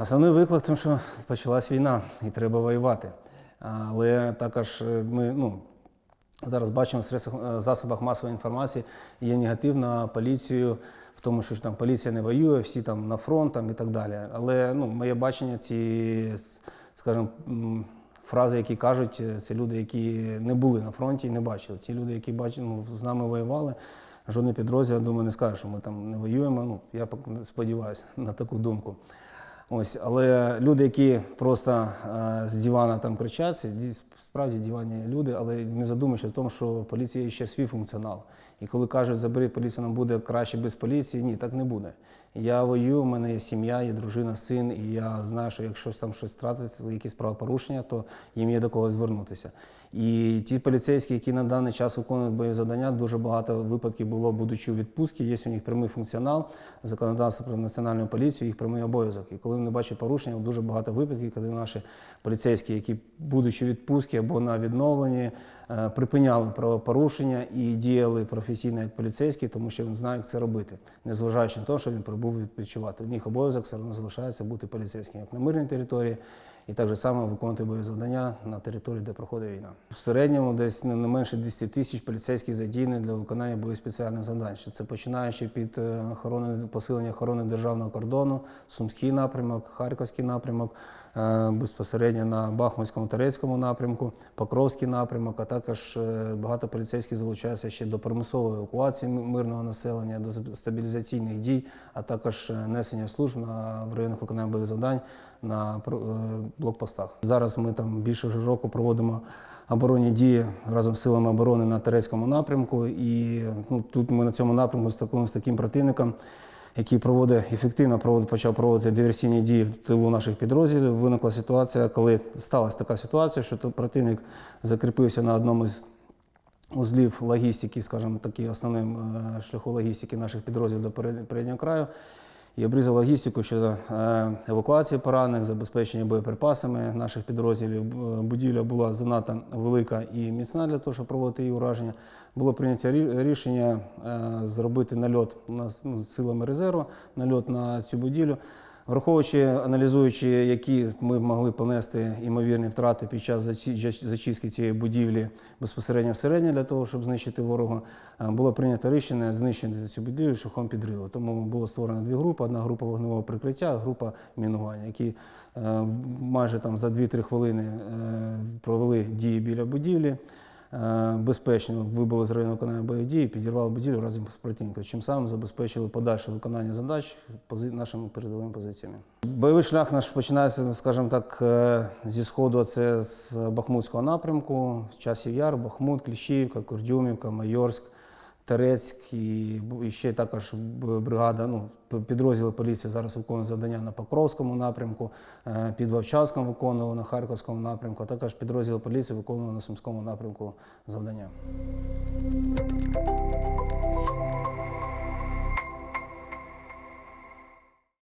Основний виклик, тому що почалась війна і треба воювати. Але також е, ми ну, зараз бачимо в средствах- е, засобах масової інформації є негатив на поліцію, в тому, що там поліція не воює, всі там на фронт там, і так далі. Але ну, моє бачення, ці, скажімо, фрази, які кажуть, е, це люди, які не були на фронті і не бачили. Ті люди, які бачили, ну, з нами воювали, жодний підрозділ, я думаю, не скаже, що ми там не воюємо. Ну, я сподіваюся на таку думку. Ось, але люди, які просто е, з дивана там кричать, це справді диванні люди, але не задумуючись в тому, що поліція є ще свій функціонал. І коли кажуть, забери поліцію, нам буде краще без поліції, ні, так не буде. Я воюю, у мене є сім'я, є дружина, син, і я знаю, що якщо там щось трапиться, якісь правопорушення, то їм є до кого звернутися. І ті поліцейські, які на даний час виконують бойові завдання, дуже багато випадків було, будучи у відпустці, є у них прямий функціонал, законодавство про національну поліцію, їх прямий обов'язок. І коли вони бачать порушення, дуже багато випадків, коли наші поліцейські, які, будучи у відпустці або на відновленні, е, припиняли правопорушення і діяли професійно як поліцейський, тому що він знає, як це робити, незважаючи на те, що він прибув відпочивати. У них обов'язок все одно залишається бути поліцейським як на мирній території, і так же само виконувати бойові завдання на території, де проходить війна. В середньому десь не менше 10 тисяч поліцейських задіяні для виконання бойових спеціальних завдань. Це починаючи від е, охорони посилення охорони державного кордону, Сумський напрямок, Харківський напрямок, е, безпосередньо на Бахмутському Торецькому напрямку, Покровський напрямок, а також е, багато поліцейських залучаються ще до примусової евакуації мирного населення, до стабілізаційних дій, а також несення служб на в районах виконання бойових завдань на блокпостах. Зараз ми там більше вже року проводимо оборонні дії разом з силами оборони на Терецькому напрямку. І ну, тут ми на цьому напрямку стикнулися з таким противником, який проводить ефективно проводить, почав проводити диверсійні дії в тилу наших підрозділів. Виникла ситуація, коли сталася така ситуація, що противник закріпився на одному із узлів логістики, скажімо, такі основним е, шляху логістики наших підрозділів до переднього краю. І обрізав логістику щодо е, евакуації поранених, забезпечення боєприпасами наших підрозділів. Будівля була занадто велика і міцна для того, щоб проводити її ураження. Було прийнято рі- рішення е, зробити нальот ну, силами резерву, нальот на цю будівлю. Враховуючи, аналізуючи, які ми могли понести імовірні втрати під час зачистки цієї будівлі безпосередньо всередині для того, щоб знищити ворога, е, було прийнято рішення знищити цю будівлю шляхом підриву. Тому було створено дві групи: одна група вогневого прикриття, група мінування, які е, майже там за 2-3 хвилини е, провели дії біля будівлі. Е, Безпечно вибули з району виконання бойових дій, підірвали будівлю разом з противником, чим самим забезпечили подальше виконання задач нашими передовими позиціями. Бойовий шлях наш починається, скажімо так, е, зі сходу. Це з Бахмутського напрямку, часів Яр, Бахмут, Кліщівка, Курдюмівка, Майорськ. Терецьк і, ще також бригада, ну, підрозділи поліції зараз виконують завдання на Покровському напрямку, е, під Вовчанськом виконували на Харківському напрямку, а також підрозділи поліції виконували на Сумському напрямку завдання.